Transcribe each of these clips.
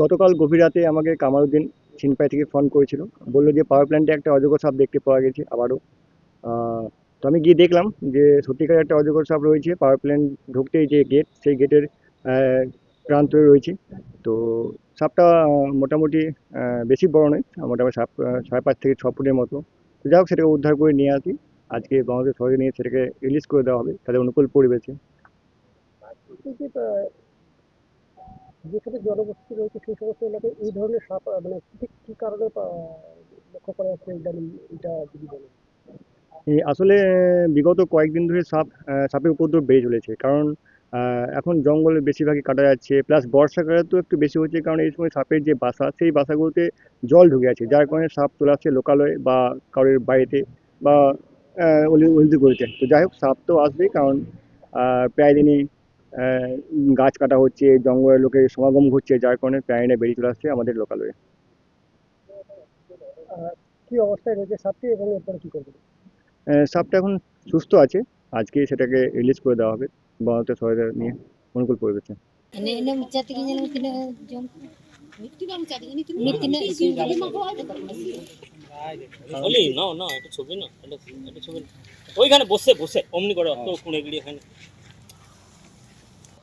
গতকাল গভীর রাতে আমাকে কামারুদ্দিন ছিনপাই থেকে ফোন করেছিল। বলল যে পাওয়ার প্ল্যান্টে একটা অজগর সাপ দেখতে পাওয়া গেছে আবারও। তো আমি গিয়ে দেখলাম যে সত্যিকার একটা অজগর সাপ রয়েছে পাওয়ার প্ল্যান্ট ঢুকতেই যে গেট সেই গেটের প্রান্তে রয়েছে। তো সাপটা মোটামুটি বেশি বড় নয় মোটামুটি সাপ ছয় পাঁচ থেকে ছ ফুটের মতো। তো যাই হোক সেটাকে উদ্ধার করে নিয়ে আসি। আজকে বাংলাদেশ শহরে নিয়ে সেটাকে রিলিজ করে দেওয়া হবে তাদের অনুকূল পরিবেশে। আহ, যেখানে জনবসতি রয়েছে, সেই সমস্ত এলাকায় এই ধরনের সাপ মানে ঠিক কি কারণে লক্ষ্য করা যাচ্ছে ইদানিং এটা যদি বলেন? আসলে, বিগত কয়েকদিন ধরে সাপ সাপের উপদ্রব বেড়ে চলেছে। কারণ এখন জঙ্গলে বেশিরভাগই কাটা যাচ্ছে, প্লাস বর্ষাকালে তো একটু বেশি হচ্ছে, কারণ এই সময় সাপের যে বাসা, সেই বাসাগুলোতে জল ঢুকে আছে, যার কারণে সাপ চলে আসছে লোকালয়ে বা কারোর বাড়িতে বা অলিতে গলিতে তো যাই হোক, সাপ তো আসবেই, কারণ প্রায় দিনই গাছ কাটা হচ্ছে জঙ্গলের লোকের সমাগম ঘটছে যার কারণে প্রাণীরা বেরিয়ে চলে আসছে আমাদের লোকালয়ে কি অবস্থায় রয়েছে সাপটি এবং এরপরে কি করবেন আহ, সাপটা এখন সুস্থ আছে। আজকে সেটাকে রিলিজ করে দেওয়া হবে। বাংলাদেশ সহায়তা নিয়ে অনুকূল পরিবেশে। Ini ini mencati ini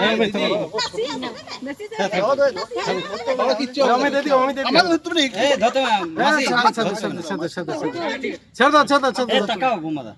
অমনি করে অত কুড়ে গিয়ে এখানে ওই এইরকম তাকাও বোমাদা